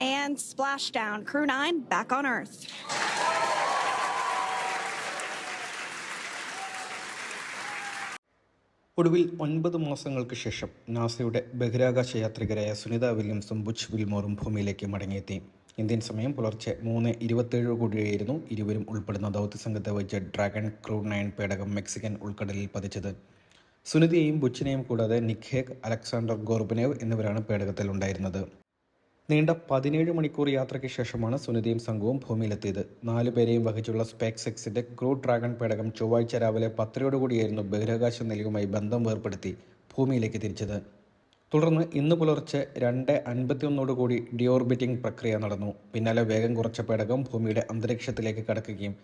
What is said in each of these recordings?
And splashdown. Crew 9 back on Earth. ഒടുവിൽ ഒൻപത് മാസങ്ങൾക്ക് ശേഷം നാസയുടെ ബഹിരാകാശ യാത്രികരായ സുനിത വില്യംസും ബുച്ച് വിൽമോറും ഭൂമിയിലേക്ക് മടങ്ങിയെത്തി ഇന്ത്യൻ സമയം പുലർച്ചെ മൂന്ന് ഇരുപത്തേഴ് കോടിയായിരുന്നു ഇരുവരും ഉൾപ്പെടുന്ന ദൗത്യസംഘത്തെ വെച്ച് ഡ്രാഗൺ ക്രൂ നയൻ പേടകം മെക്സിക്കൻ ഉൾക്കടലിൽ പതിച്ചത് സുനിതയെയും ബുച്ചിനെയും കൂടാതെ നിഖേക് അലക്സാണ്ടർ ഗോർബനേവ് എന്നിവരാണ് പേടകത്തിൽ ഉണ്ടായിരുന്നത് നീണ്ട പതിനേഴ് മണിക്കൂർ യാത്രയ്ക്ക് ശേഷമാണ് സുനിതയും സംഘവും ഭൂമിയിലെത്തിയത്. നാലു പേരെയും വഹിച്ചുള്ള സ്പേക്സ് എക്സിന്റെ ക്രൂ ഡ്രാഗൺ പേടകം ചൊവ്വാഴ്ച രാവിലെ പത്തരയോടുകൂടിയായിരുന്നു ബഹിരാകാശ നിലയുമായി ബന്ധം വേർപ്പെടുത്തി ഭൂമിയിലേക്ക് തിരിച്ചത്. തുടർന്ന് ഇന്ന് പുലർച്ചെ രണ്ട് അൻപത്തിയൊന്നോടുകൂടി ഡിയോർബിറ്റിംഗ് പ്രക്രിയ നടന്നു. പിന്നാലെ വേഗം കുറച്ച പേടകം ഭൂമിയുടെ അന്തരീക്ഷത്തിലേക്ക് കടക്കുകയും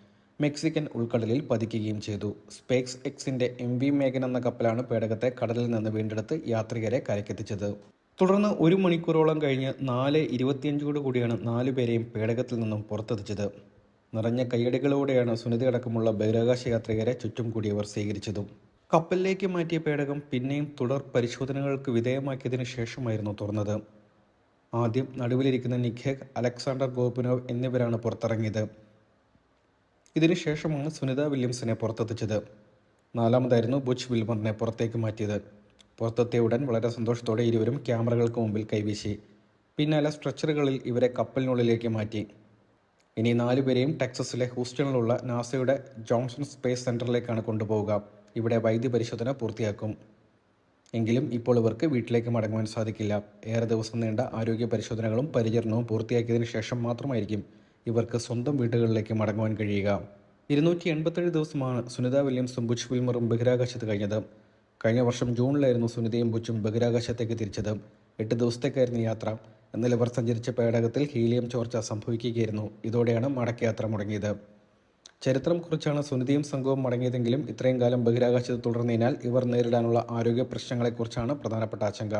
മെക്സിക്കൻ ഉൾക്കടലിൽ പതിക്കുകയും ചെയ്തു. സ്പേക്സ് എക്സിന്റെ എം വി മേഘൻ എന്ന കപ്പലാണ് പേടകത്തെ കടലിൽ നിന്ന് വീണ്ടെടുത്ത് യാത്രികരെ കരക്കെത്തിച്ചത് തുടർന്ന് ഒരു മണിക്കൂറോളം കഴിഞ്ഞ് നാല് ഇരുപത്തിയഞ്ചോട് കൂടിയാണ് നാലു പേരെയും പേടകത്തിൽ നിന്നും പുറത്തെത്തിച്ചത്. നിറഞ്ഞ കൈയടികളോടെയാണ് സുനിതയടക്കമുള്ള ബഹിരാകാശ യാത്രികരെ ചുറ്റും കൂടിയവർ സ്വീകരിച്ചതും. കപ്പലിലേക്ക് മാറ്റിയ പേടകം പിന്നെയും തുടർ പരിശോധനകൾക്ക് വിധേയമാക്കിയതിനു ശേഷമായിരുന്നു തുറന്നത്. ആദ്യം നടുവിലിരിക്കുന്ന നിഖേക് അലക്സാണ്ടർ ഗോപുനോവ് എന്നിവരാണ് പുറത്തിറങ്ങിയത്. ഇതിനുശേഷമാണ് സുനിത വില്യംസിനെ പുറത്തെത്തിച്ചത്. നാലാമതായിരുന്നു ബുച്ച് വിൽമറിനെ പുറത്തേക്ക് മാറ്റിയത്. പുറത്തെത്തിയ ഉടൻ വളരെ സന്തോഷത്തോടെ ഇരുവരും ക്യാമറകൾക്ക് മുമ്പിൽ കൈവീശി. പിന്നാലെ സ്ട്രെച്ചറുകളിൽ ഇവരെ കപ്പലിനുള്ളിലേക്ക് മാറ്റി. ഇനി നാലുപേരെയും ടെക്സസിലെ ഹൂസ്റ്റണിലുള്ള നാസയുടെ ജോൺസൺ സ്പേസ് സെന്ററിലേക്കാണ് കൊണ്ടുപോവുക. ഇവിടെ വൈദ്യ പരിശോധന പൂർത്തിയാക്കും. എങ്കിലും ഇപ്പോൾ ഇവർക്ക് വീട്ടിലേക്ക് മടങ്ങുവാൻ സാധിക്കില്ല. ഏറെ ദിവസം നീണ്ട ആരോഗ്യ പരിശോധനകളും പരിചരണവും പൂർത്തിയാക്കിയതിനു ശേഷം മാത്രമായിരിക്കും ഇവർക്ക് സ്വന്തം വീടുകളിലേക്ക് മടങ്ങുവാൻ കഴിയുക. ഇരുന്നൂറ്റി എൺപത്തേഴ് ദിവസമാണ് സുനിത വില്യംസും ബുച്ച് വിൽമറും ബഹിരാകാശത്ത് കഴിഞ്ഞത്. കഴിഞ്ഞ വർഷം ജൂണിലായിരുന്നു സുനിതയും ബുച്ചും ബഹിരാകാശത്തേക്ക് തിരിച്ചത്. എട്ട് ദിവസത്തേക്കായിരുന്നു യാത്ര. എന്നാൽ ഇവർ സഞ്ചരിച്ച പേടകത്തിൽ ഹീലിയം ചോർച്ച സംഭവിക്കുകയായിരുന്നു. ഇതോടെയാണ് മടക്കയാത്ര മുടങ്ങിയത്. ചരിത്രം കുറിച്ചാണ് സുനിതയും സംഘവും മടങ്ങിയതെങ്കിലും ഇത്രയും കാലം ബഹിരാകാശത്ത് തുടർന്നതിനാൽ ഇവർ നേരിടാനുള്ള ആരോഗ്യ പ്രശ്നങ്ങളെക്കുറിച്ചാണ് പ്രധാനപ്പെട്ട ആശങ്ക.